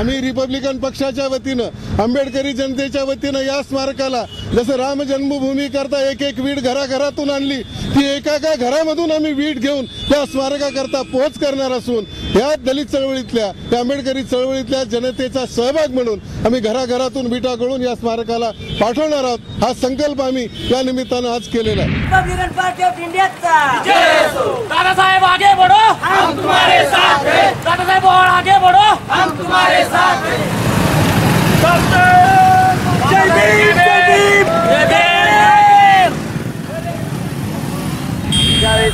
Republican पक्षाच्या वतीनं आंबेडकरी जनतेच्या वतीनं या स्मारकाला जसं राम जन्मभूमी करता एक एक वीट घराघरातून आणली ती एका एका घरामधून आम्ही वीट घेऊन त्या स्मारकाकरता पोहोच करणार असून या दलित चळवळीतल्या या आंबेडकरी चळवळीतल्या जनतेचा सहभाग म्हणून आम्ही घराघरातून विटा गळून या स्मारकाला पाठवणार आहोत. हा संकल्प आम्ही या निमित्तानं आज केलेला आहे.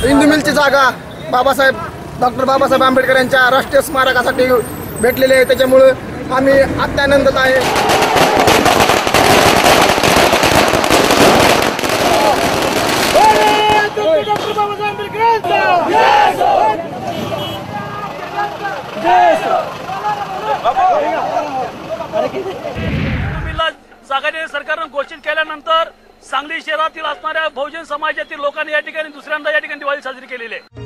भीम मिलची जागा बाबासाहेब डॉक्टर बाबासाहेब आंबेडकर यांच्या राष्ट्रीय स्मारकासाठी भेटलेली आहे. त्याच्यामुळं आम्ही अत्यानंदात आहे. जागा सरकारनं घोषित केल्यानंतर सांगली शहरातील असणाऱ्या बहुजन समाजातील लोकांनी या ठिकाणी दुसऱ्यांदा या ठिकाणी दिवाळी साजरी केलेली आहे.